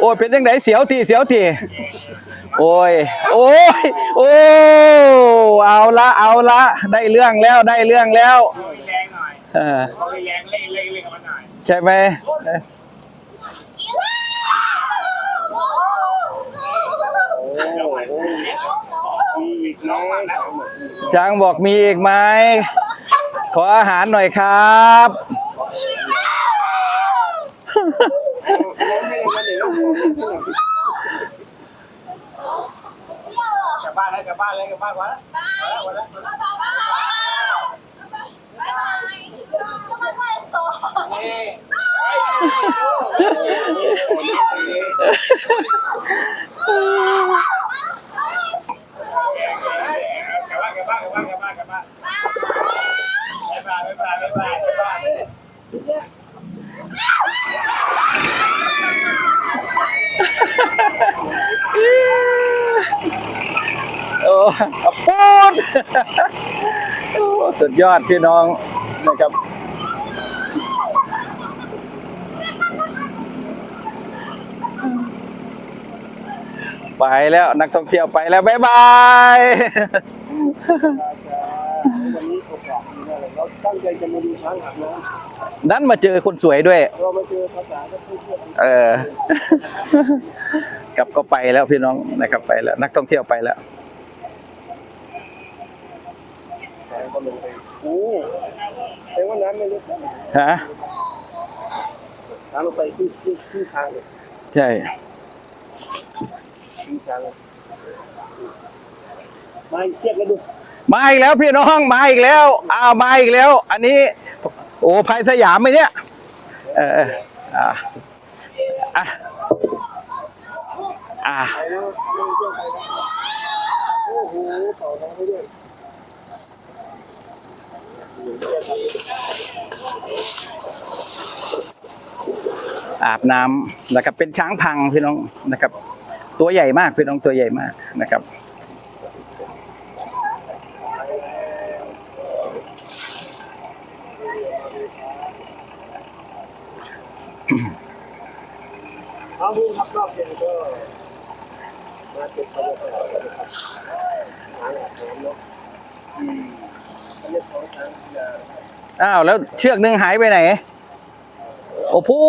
โอ้ยเป็นยังไงเสียวทีเสียวทีโอ้ย โอ้ย โอ้ เอาละเอาละได้เรื่องแล้วได้เรื่องแล้วแรงหน่อยเออเอาแรงเล่นเล่นเล่นกับมันหน่อยใช่ไหม เออมีอีกน้องมางบอกมีอีกไหมขออาหารหน่อยครับ กลับบ้านแล้วกลับบ้านแล้วกลับบ้านวะแล้ววะแล้วนี่กลับบ้านกลับบ้านกลับบ้านกลับบ้านกลับบ้านบ๊ายบายบ๊ายบายบ๊ายบายบ๊ายบาย โอ้อะปูนโอ้สุดยอดพี่น้องนะครับไปแล้วนักท่องเที่ยวไปแล้ว บ๊ายบายตั้งใจจะมาดูช้างอาบน้นั้นมาเจอคนสวยด้วยเรามาเจอภาษาเออ อกลับก็ไปแล้วพี่น้องนะครับไปแล้ว นักท่องเที่ยวไปแล้วช้างก็ลงไปโอ้แต่ว่าน้ำไม่ลึกนะฮะช้างลงไปที่ที่ที่ทางเลยใช่ที่ช้างเลยมาเชือกกันดูมาอีกแล้วพี่น้องมาอีกแล้วอ้าวมาอีกแล้ว อันนี้ โอ้ภัยสยามไหมเนี่ย เออเอออะ อะอะไปแล้วไม่เชือกไปแล้วโอ้โหต่อทางไปด้วยอาบน้ำนะครับ เป็นช้างพังพี่น้องนะครับ ตัวใหญ่มากพี่น้องตัวใหญ่มากนะครับ เอาดูครับรอบเย็นก็ มาเก็บบรรยากาศกันนะครับช้างาน้ำเนาะอืมอันนี้ของช้างยาอ้าวแล้วเชือกหนึ่งหายไปไหน โอ้พู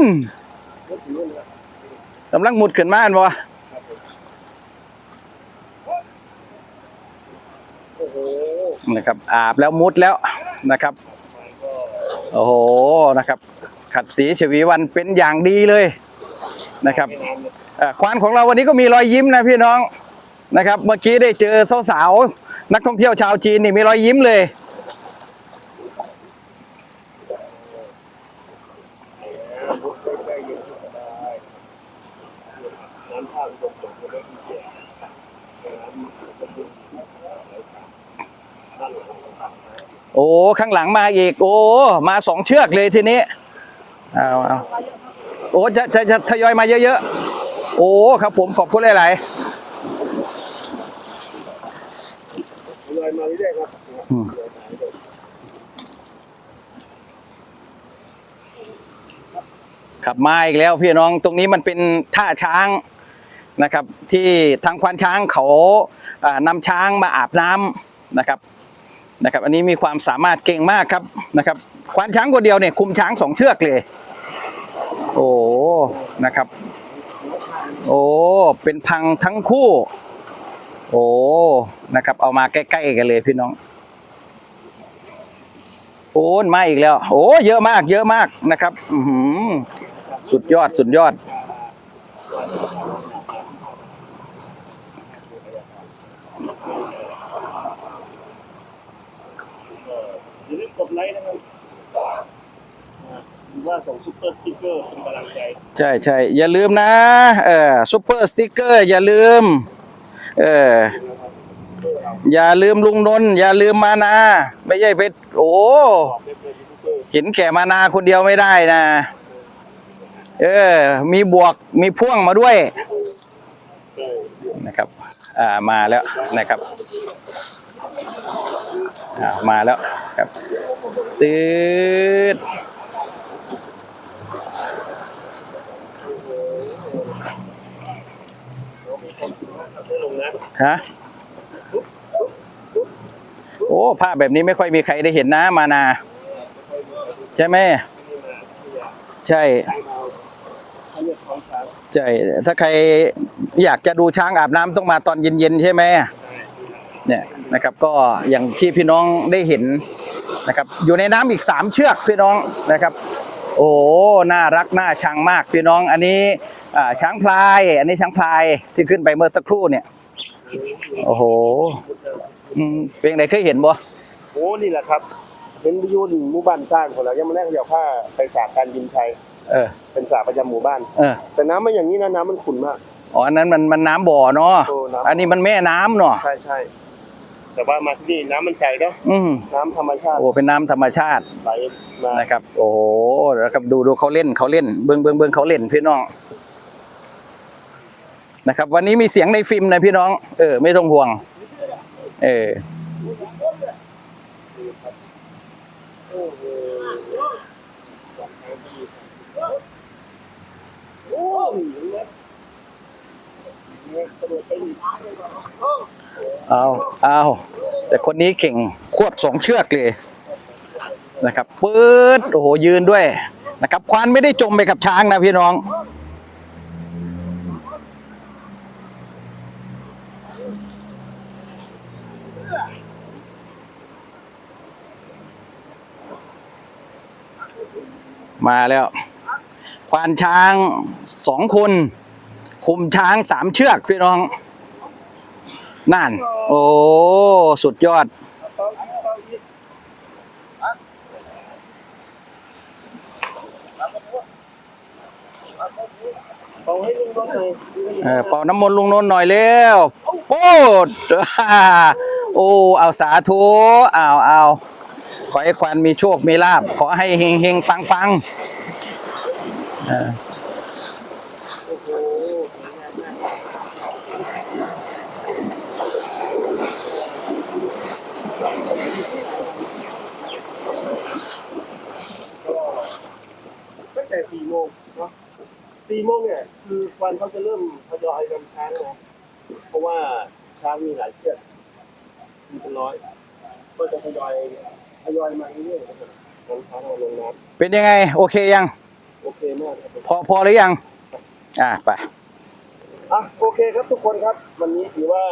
นก็ถือว่ากำลังหมุดขึ้นมาอันบ่โอ้โหนะครับ อาบแล้วมุดแล้วนะครับโอ้โหนะครับ ขัดสีชวีวันเป็นอย่างดีเลยนะครับเอ่อ ควานของเราวันนี้ก็มีรอยยิ้มนะพี่น้องนะครับ เมื่อกี้ได้เจอสาวๆนักท่องเที่ยวชาวจีนนี่มีรอยยิ้มเลยโอ้ข้างหลังมาอีก โอ้มาสองเชือกเลยทีนี้เอาเอาโอ้จะจะจะทยอยมาเยอะๆ โอ้ ครับผมขอบคุณหลายลอยมาเรื่อยครับอืมๆขับมาอีกแล้วพี่น้องตรงนี้มันเป็นท่าช้างนะครับ ที่ทางควานช้างเขาอ่านำช้างมาอาบน้ำนะครับนะครับ อันนี้มีความสามารถเก่งมากครับนะครับ ควานช้างคนเดียวเนี่ยคุมช้างสองเชือกเลย โอ้นะครับ โอ้เป็นพังทั้งคู่ โอ้นะครับ เอามาใกล้ๆกันเลยพี่น้องโอ้มาอีกแล้ว โอ้เยอะมาก เยอะมากนะครับอืสุดยอดสุดยอด อย่าลืมกดไลค์นะครับ หรือว่าส่งซุปเปอร์สติ๊กเกอร์เป็นกำลังใจ ใช่ใช่อย่าลืมนะเออซุปเปอร์สติ๊กเกอร์อย่าลืมเอออย่าลืมลุงนนท์อย่าลืมมานา ไม่ใช่ไปโอ้ตอบได้เห็นแก่มานาคนเดียวไม่ได้นะ เออ มีบวกมีพ่วงมาด้วยนะครับ อ่ามาแล้วนะครับ อ่ามาแล้วครับตืด เรามีความสุขมากครับได้ลงนะ ฮะโอ้ภาพแบบนี้ไม่ค่อยมีใครได้เห็นนะมานา ใช่ไหมใช่ใช่ถ้าใครอยากจะดูช้างอาบน้ำต้องมาตอนเย็นๆใช่ไหมเนี่ยนะครับ ก็อย่างที่พี่น้องได้เห็นนะครับ อยู่ในน้ำอีกสามเชือกพี่น้องนะครับ โอ้น่ารักน่าชังมากพี่น้อง อันนี้ช้างพลาย อันนี้ช้างพลายที่ขึ้นไปเมื่อสักครู่เนี่ย โอ้โหอืมเป็นไงเคยเห็นบ่โอ้นี่แหละครับเป็นวิยุนหมู่บ้านสร้างคนละยังมาแรกเดี๋ยวผ้าไปสากการบินไทยเออ เป็นสากประจำหมู่บ้าน เออ แต่น้ำไม่อย่างนี้นะน้ำมันขุ่นมาก อ๋ออันนั้นมันมันน้ำบ่อเนาะโอ้น้ำ อันนี้มันแม่น้ำเนาะใช่ใช่แต่ว่ามาที่นี่น้ำมันใสเนาะอืมน้ำธรรมชาติโอ้เป็นน้ำธรรมชาติไหลมานะครับ โอ้โหแล้วครับดูดูเขาเล่นเขาเล่น เบิ้งเบิ้งเบิ้งเขาเล่นพี่น้อง นะครับ วันนี้มีเสียงในฟิล์มนะพี่น้อง เออ ไม่ต้องห่วง เออเนี่ยกระโดดไปอีกเอาเอาแต่คนนี้เก่งควบสองเชือกเลยนะครับปื๊ดโอ้โหยืนด้วยนะครับ ควานไม่ได้จมไปกับช้างนะพี่น้อง มาแล้วควานช้างสองคนคุมช้างสามเชือกพี่น้อง นั่น โอ้สุดยอด เอาให้ลุงรถหน่อยเออเป่าน้ำมนต์ลุงนนท์หน่อยเร็วโอ้ดโอ้ เอาสาธุเอาเอา ขอให้ควันมีโชค มีลาบ ขอให้เฮงเฮงปังปังตั้งแต่สี่โมงเนาะสี่โมงเนี่ยคือควันเขาจะเริ่มทยอยนช้างนะเพราะว่าช้างมีหลายเชือกมีเป็นร้อยก็จะทยอย ทยอยมาเรื่อยๆครับผมนำช้างมาลงน้เป็นยังไง โอเคยังำโอเคมากครับผมพอพอหรือยัง อ่าไป อะโอเคครับทุกคนครับ วันนี้ถือว่า